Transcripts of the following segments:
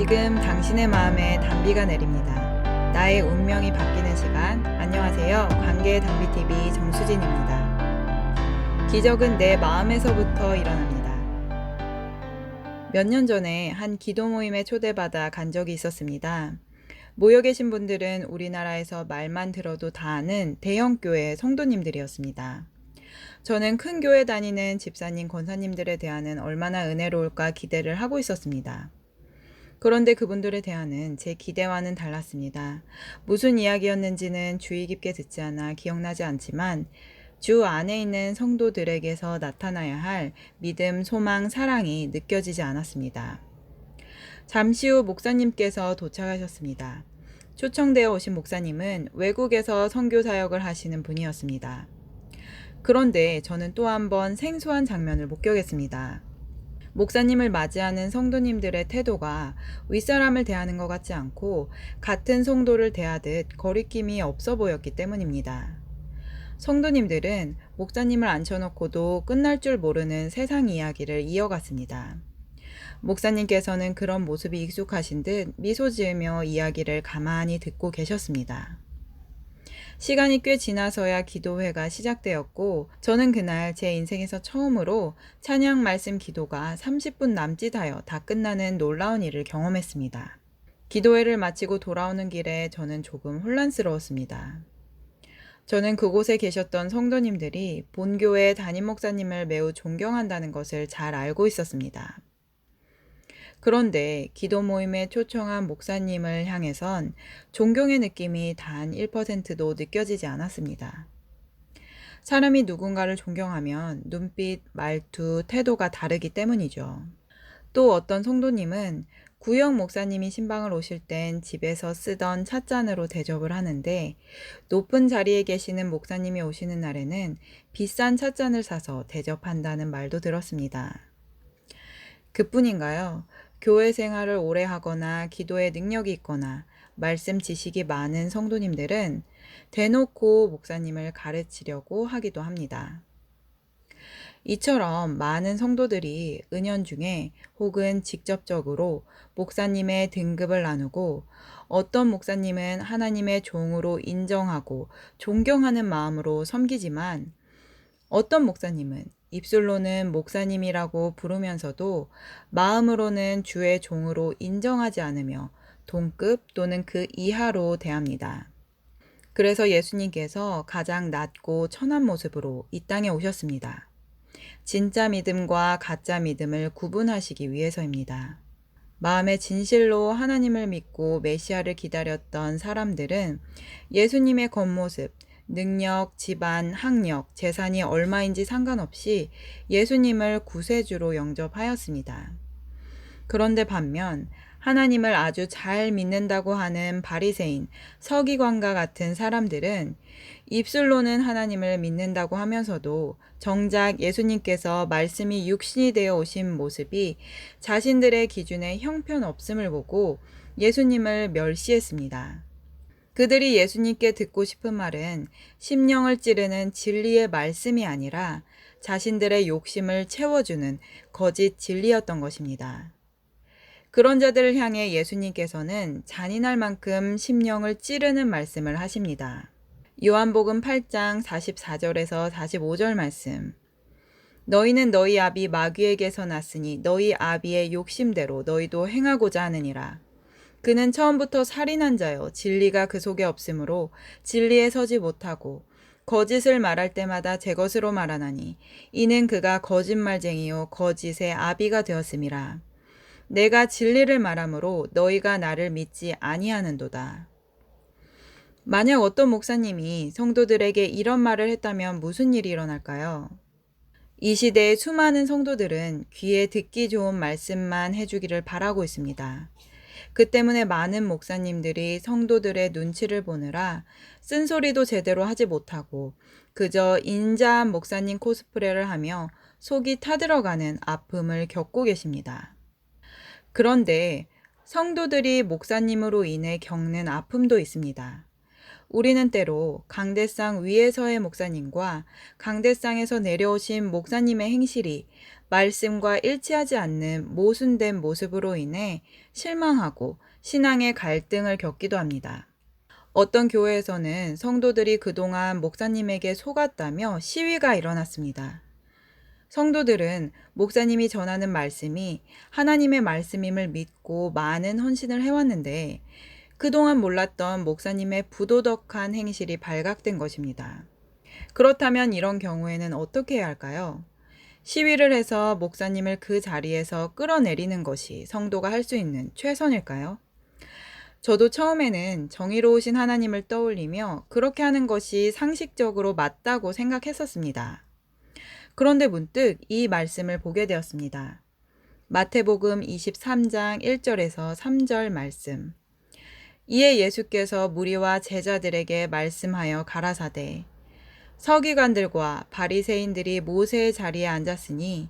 지금 당신의 마음에 단비가 내립니다. 나의 운명이 바뀌는 시간. 안녕하세요. 관계 단비TV 정수진입니다. 기적은 내 마음에서부터 일어납니다. 몇 년 전에 한 기도 모임에 초대받아 간 적이 있었습니다. 모여 계신 분들은 우리나라에서 말만 들어도 다 아는 대형 교회 성도님들이었습니다. 저는 큰 교회 다니는 집사님, 권사님들에 대하는 얼마나 은혜로울까 기대를 하고 있었습니다. 그런데 그분들에 대하는 제 기대와는 달랐습니다. 무슨 이야기였는지는 주의 깊게 듣지 않아 기억나지 않지만 주 안에 있는 성도들에게서 나타나야 할 믿음, 소망, 사랑이 느껴지지 않았습니다. 잠시 후 목사님께서 도착하셨습니다. 초청되어 오신 목사님은 외국에서 선교 사역을 하시는 분이었습니다. 그런데 저는 또 한 번 생소한 장면을 목격했습니다. 목사님을 맞이하는 성도님들의 태도가 윗사람을 대하는 것 같지 않고 같은 성도를 대하듯 거리낌이 없어 보였기 때문입니다. 성도님들은 목사님을 앉혀놓고도 끝날 줄 모르는 세상 이야기를 이어갔습니다. 목사님께서는 그런 모습이 익숙하신 듯 미소 지으며 이야기를 가만히 듣고 계셨습니다. 시간이 꽤 지나서야 기도회가 시작되었고, 저는 그날 제 인생에서 처음으로 찬양 말씀 기도가 30분 남짓하여 다 끝나는 놀라운 일을 경험했습니다. 기도회를 마치고 돌아오는 길에 저는 조금 혼란스러웠습니다. 저는 그곳에 계셨던 성도님들이 본교회 담임 목사님을 매우 존경한다는 것을 잘 알고 있었습니다. 그런데 기도 모임에 초청한 목사님을 향해선 존경의 느낌이 단 1%도 느껴지지 않았습니다. 사람이 누군가를 존경하면 눈빛, 말투, 태도가 다르기 때문이죠. 또 어떤 성도님은 구영 목사님이 신방을 오실 땐 집에서 쓰던 찻잔으로 대접을 하는데 높은 자리에 계시는 목사님이 오시는 날에는 비싼 찻잔을 사서 대접한다는 말도 들었습니다. 그뿐인가요? 교회 생활을 오래 하거나 기도에 능력이 있거나 말씀 지식이 많은 성도님들은 대놓고 목사님을 가르치려고 하기도 합니다. 이처럼 많은 성도들이 은연 중에 혹은 직접적으로 목사님의 등급을 나누고 어떤 목사님은 하나님의 종으로 인정하고 존경하는 마음으로 섬기지만 어떤 목사님은 입술로는 목사님이라고 부르면서도 마음으로는 주의 종으로 인정하지 않으며 동급 또는 그 이하로 대합니다. 그래서 예수님께서 가장 낮고 천한 모습으로 이 땅에 오셨습니다. 진짜 믿음과 가짜 믿음을 구분하시기 위해서입니다. 마음의 진실로 하나님을 믿고 메시아를 기다렸던 사람들은 예수님의 겉모습, 능력, 집안, 학력, 재산이 얼마인지 상관없이 예수님을 구세주로 영접하였습니다. 그런데 반면 하나님을 아주 잘 믿는다고 하는 바리새인, 서기관과 같은 사람들은 입술로는 하나님을 믿는다고 하면서도 정작 예수님께서 말씀이 육신이 되어 오신 모습이 자신들의 기준에 형편없음을 보고 예수님을 멸시했습니다. 그들이 예수님께 듣고 싶은 말은 심령을 찌르는 진리의 말씀이 아니라 자신들의 욕심을 채워주는 거짓 진리였던 것입니다. 그런 자들을 향해 예수님께서는 잔인할 만큼 심령을 찌르는 말씀을 하십니다. 요한복음 8장 44절에서 45절 말씀. 너희는 너희 아비 마귀에게서 났으니 너희 아비의 욕심대로 너희도 행하고자 하느니라. 그는 처음부터 살인한 자요 진리가 그 속에 없으므로 진리에 서지 못하고 거짓을 말할 때마다 제 것으로 말하나니 이는 그가 거짓말쟁이요 거짓의 아비가 되었음이라 내가 진리를 말하므로 너희가 나를 믿지 아니하는도다 만약 어떤 목사님이 성도들에게 이런 말을 했다면 무슨 일이 일어날까요? 이 시대의 수많은 성도들은 귀에 듣기 좋은 말씀만 해주기를 바라고 있습니다. 그 때문에 많은 목사님들이 성도들의 눈치를 보느라 쓴소리도 제대로 하지 못하고 그저 인자한 목사님 코스프레를 하며 속이 타들어가는 아픔을 겪고 계십니다. 그런데 성도들이 목사님으로 인해 겪는 아픔도 있습니다. 우리는 때로 강대상 위에서의 목사님과 강대상에서 내려오신 목사님의 행실이 말씀과 일치하지 않는 모순된 모습으로 인해 실망하고 신앙의 갈등을 겪기도 합니다. 어떤 교회에서는 성도들이 그동안 목사님에게 속았다며 시위가 일어났습니다. 성도들은 목사님이 전하는 말씀이 하나님의 말씀임을 믿고 많은 헌신을 해왔는데 그동안 몰랐던 목사님의 부도덕한 행실이 발각된 것입니다. 그렇다면 이런 경우에는 어떻게 해야 할까요? 시위를 해서 목사님을 그 자리에서 끌어내리는 것이 성도가 할 수 있는 최선일까요? 저도 처음에는 정의로우신 하나님을 떠올리며 그렇게 하는 것이 상식적으로 맞다고 생각했었습니다. 그런데 문득 이 말씀을 보게 되었습니다. 마태복음 23장 1절에서 3절 말씀. 이에 예수께서 무리와 제자들에게 말씀하여 가라사대 서기관들과 바리새인들이 모세의 자리에 앉았으니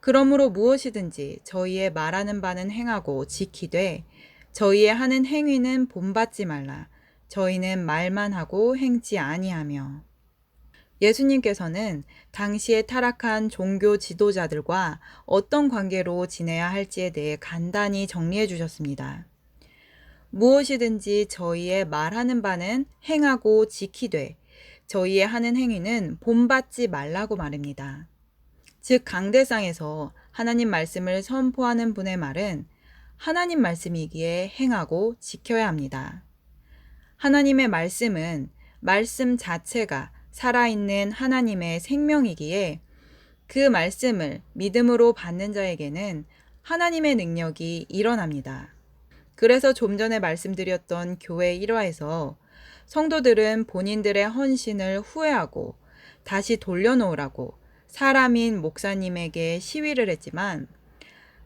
그러므로 무엇이든지 저희의 말하는 바는 행하고 지키되 저희의 하는 행위는 본받지 말라 저희는 말만 하고 행치 아니하며 예수님께서는 당시에 타락한 종교 지도자들과 어떤 관계로 지내야 할지에 대해 간단히 정리해 주셨습니다. 무엇이든지 저희의 말하는 바는 행하고 지키되 저희의 하는 행위는 본받지 말라고 말입니다. 즉 강대상에서 하나님 말씀을 선포하는 분의 말은 하나님 말씀이기에 행하고 지켜야 합니다. 하나님의 말씀은 말씀 자체가 살아있는 하나님의 생명이기에 그 말씀을 믿음으로 받는 자에게는 하나님의 능력이 일어납니다. 그래서 좀 전에 말씀드렸던 교회 1화에서 성도들은 본인들의 헌신을 후회하고 다시 돌려놓으라고 사람인 목사님에게 시위를 했지만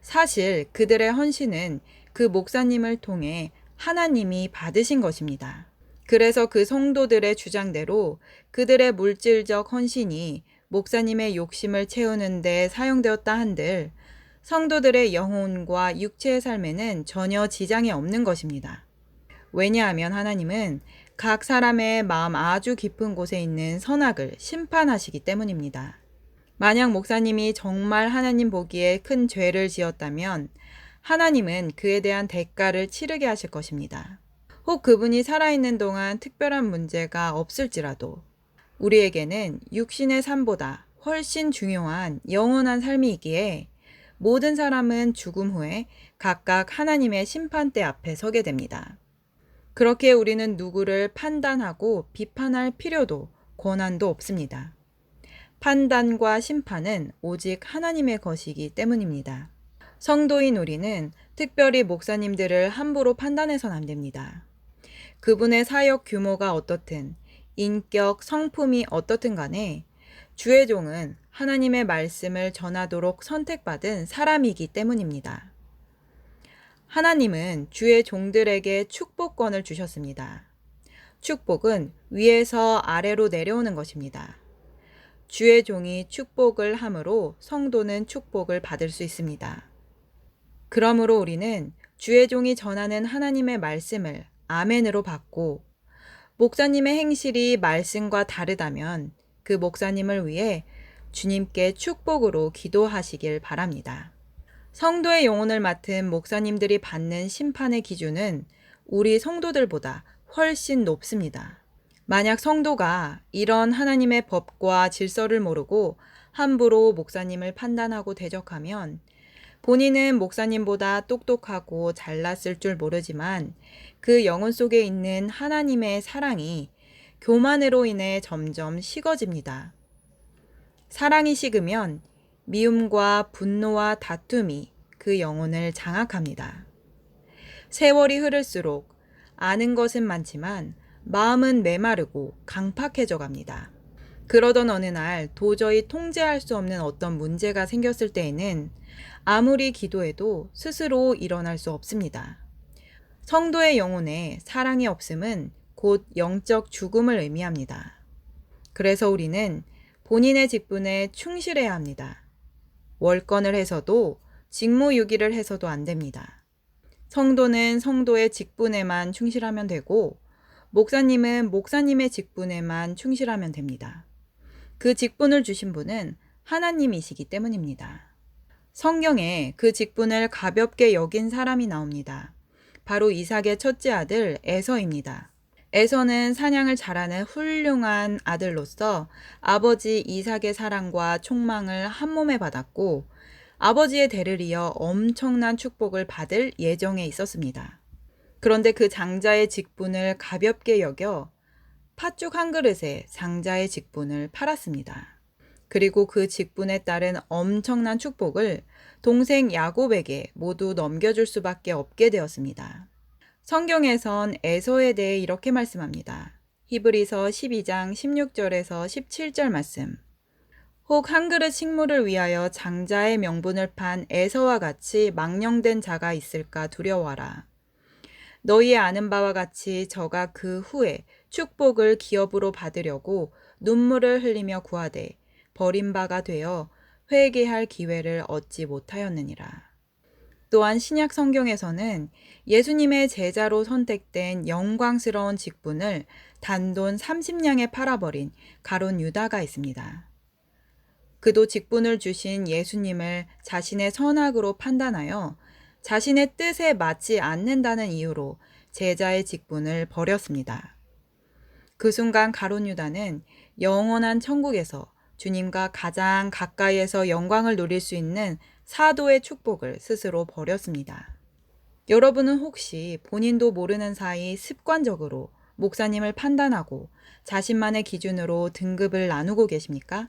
사실 그들의 헌신은 그 목사님을 통해 하나님이 받으신 것입니다. 그래서 그 성도들의 주장대로 그들의 물질적 헌신이 목사님의 욕심을 채우는 데 사용되었다 한들 성도들의 영혼과 육체의 삶에는 전혀 지장이 없는 것입니다. 왜냐하면 하나님은 각 사람의 마음 아주 깊은 곳에 있는 선악을 심판하시기 때문입니다. 만약 목사님이 정말 하나님 보기에 큰 죄를 지었다면 하나님은 그에 대한 대가를 치르게 하실 것입니다. 혹 그분이 살아있는 동안 특별한 문제가 없을지라도 우리에게는 육신의 삶보다 훨씬 중요한 영원한 삶이 있기에 모든 사람은 죽음 후에 각각 하나님의 심판대 앞에 서게 됩니다. 그렇게 우리는 누구를 판단하고 비판할 필요도 권한도 없습니다. 판단과 심판은 오직 하나님의 것이기 때문입니다. 성도인 우리는 특별히 목사님들을 함부로 판단해선 안 됩니다. 그분의 사역 규모가 어떻든, 인격, 성품이 어떻든 간에 주의 종은 하나님의 말씀을 전하도록 선택받은 사람이기 때문입니다. 하나님은 주의 종들에게 축복권을 주셨습니다. 축복은 위에서 아래로 내려오는 것입니다. 주의 종이 축복을 함으로 성도는 축복을 받을 수 있습니다. 그러므로 우리는 주의 종이 전하는 하나님의 말씀을 아멘으로 받고 목사님의 행실이 말씀과 다르다면 그 목사님을 위해 주님께 축복으로 기도하시길 바랍니다. 성도의 영혼을 맡은 목사님들이 받는 심판의 기준은 우리 성도들보다 훨씬 높습니다. 만약 성도가 이런 하나님의 법과 질서를 모르고 함부로 목사님을 판단하고 대적하면 본인은 목사님보다 똑똑하고 잘났을 줄 모르지만 그 영혼 속에 있는 하나님의 사랑이 교만으로 인해 점점 식어집니다. 사랑이 식으면 미움과 분노와 다툼이 그 영혼을 장악합니다. 세월이 흐를수록 아는 것은 많지만 마음은 메마르고 강팍해져 갑니다. 그러던 어느 날 도저히 통제할 수 없는 어떤 문제가 생겼을 때에는 아무리 기도해도 스스로 일어날 수 없습니다. 성도의 영혼에 사랑이 없음은 곧 영적 죽음을 의미합니다. 그래서 우리는 본인의 직분에 충실해야 합니다. 월권을 해서도 직무유기를 해서도 안 됩니다. 성도는 성도의 직분에만 충실하면 되고, 목사님은 목사님의 직분에만 충실하면 됩니다. 그 직분을 주신 분은 하나님이시기 때문입니다. 성경에 그 직분을 가볍게 여긴 사람이 나옵니다. 바로 이삭의 첫째 아들 에서입니다. 에서는 사냥을 잘하는 훌륭한 아들로서 아버지 이삭의 사랑과 총망을 한 몸에 받았고 아버지의 대를 이어 엄청난 축복을 받을 예정에 있었습니다. 그런데 그 장자의 직분을 가볍게 여겨 팥죽 한 그릇에 장자의 직분을 팔았습니다. 그리고 그 직분에 따른 엄청난 축복을 동생 야곱에게 모두 넘겨줄 수밖에 없게 되었습니다. 성경에선 에서에 대해 이렇게 말씀합니다. 히브리서 12장 16절에서 17절 말씀. 혹 한 그릇 식물을 위하여 장자의 명분을 판 에서와 같이 망령된 자가 있을까 두려워하라. 너희의 아는 바와 같이 저가 그 후에 축복을 기업으로 받으려고 눈물을 흘리며 구하되 버린 바가 되어 회개할 기회를 얻지 못하였느니라. 또한 신약 성경에서는 예수님의 제자로 선택된 영광스러운 직분을 단돈 30냥에 팔아버린 가론 유다가 있습니다. 그도 직분을 주신 예수님을 자신의 선악으로 판단하여 자신의 뜻에 맞지 않는다는 이유로 제자의 직분을 버렸습니다. 그 순간 가론 유다는 영원한 천국에서 주님과 가장 가까이에서 영광을 누릴 수 있는 사도의 축복을 스스로 버렸습니다. 여러분은 혹시 본인도 모르는 사이 습관적으로 목사님을 판단하고 자신만의 기준으로 등급을 나누고 계십니까?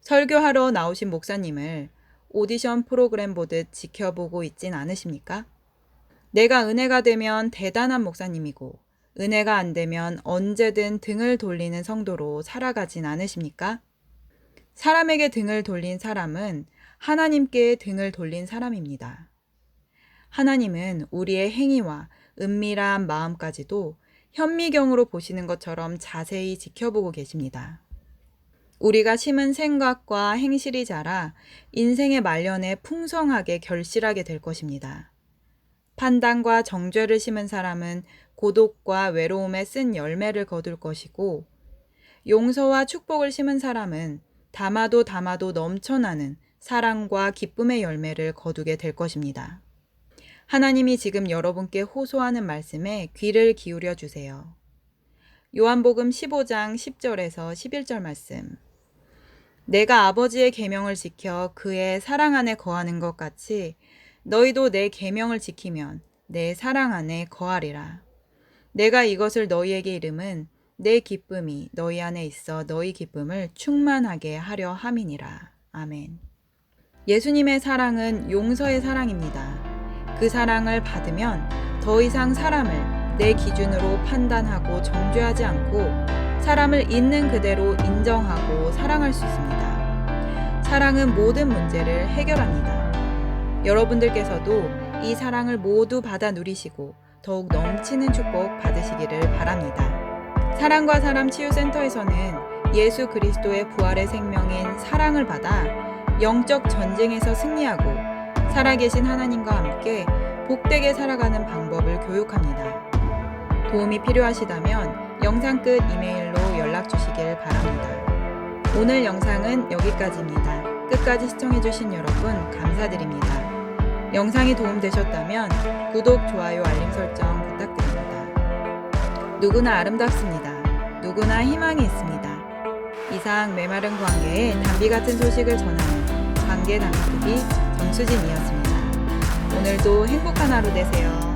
설교하러 나오신 목사님을 오디션 프로그램 보듯 지켜보고 있진 않으십니까? 내가 은혜가 되면 대단한 목사님이고 은혜가 안 되면 언제든 등을 돌리는 성도로 살아가진 않으십니까? 사람에게 등을 돌린 사람은 하나님께 등을 돌린 사람입니다. 하나님은 우리의 행위와 은밀한 마음까지도 현미경으로 보시는 것처럼 자세히 지켜보고 계십니다. 우리가 심은 생각과 행실이 자라 인생의 말년에 풍성하게 결실하게 될 것입니다. 판단과 정죄를 심은 사람은 고독과 외로움에 쓴 열매를 거둘 것이고, 용서와 축복을 심은 사람은 담아도 담아도 넘쳐나는 사랑과 기쁨의 열매를 거두게 될 것입니다. 하나님이 지금 여러분께 호소하는 말씀에 귀를 기울여 주세요. 요한복음 15장 10절에서 11절 말씀. 내가 아버지의 계명을 지켜 그의 사랑 안에 거하는 것 같이 너희도 내 계명을 지키면 내 사랑 안에 거하리라. 내가 이것을 너희에게 이름은 내 기쁨이 너희 안에 있어 너희 기쁨을 충만하게 하려 함이니라. 아멘. 예수님의 사랑은 용서의 사랑입니다. 그 사랑을 받으면 더 이상 사람을 내 기준으로 판단하고 정죄하지 않고 사람을 있는 그대로 인정하고 사랑할 수 있습니다. 사랑은 모든 문제를 해결합니다. 여러분들께서도 이 사랑을 모두 받아 누리시고 더욱 넘치는 축복 받으시기를 바랍니다. 사랑과 사람 치유센터에서는 예수 그리스도의 부활의 생명인 사랑을 받아 영적 전쟁에서 승리하고 살아계신 하나님과 함께 복되게 살아가는 방법을 교육합니다. 도움이 필요하시다면 영상 끝 이메일로 연락 주시길 바랍니다. 오늘 영상은 여기까지입니다. 끝까지 시청해주신 여러분 감사드립니다. 영상이 도움되셨다면 구독, 좋아요, 알림 설정 부탁드립니다. 누구나 아름답습니다. 누구나 희망이 있습니다. 이상 메마른 관계에 담비 같은 소식을 전하는 관계 담비TV 정수진이었습니다. 오늘도 행복한 하루 되세요.